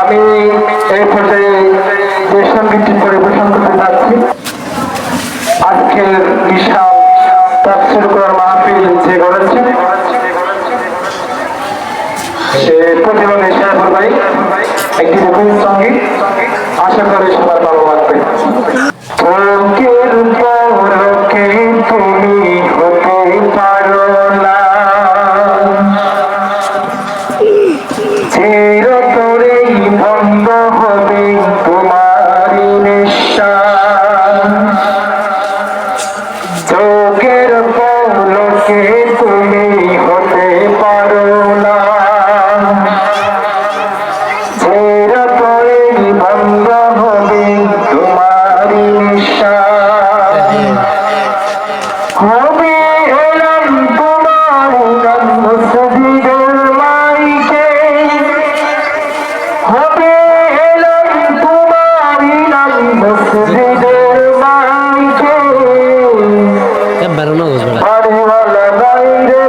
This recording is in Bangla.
আমি এই পর্যায়ে পরিবেশন করতে যাচ্ছি। আজকের বিশাল তাফসির করার মাহফিল যে করেছে, সে প্রতিবাদী শেরফুল ভাই একটি সংগীত আশা করি সবার ভালো লাগবে। ভালোবাই রে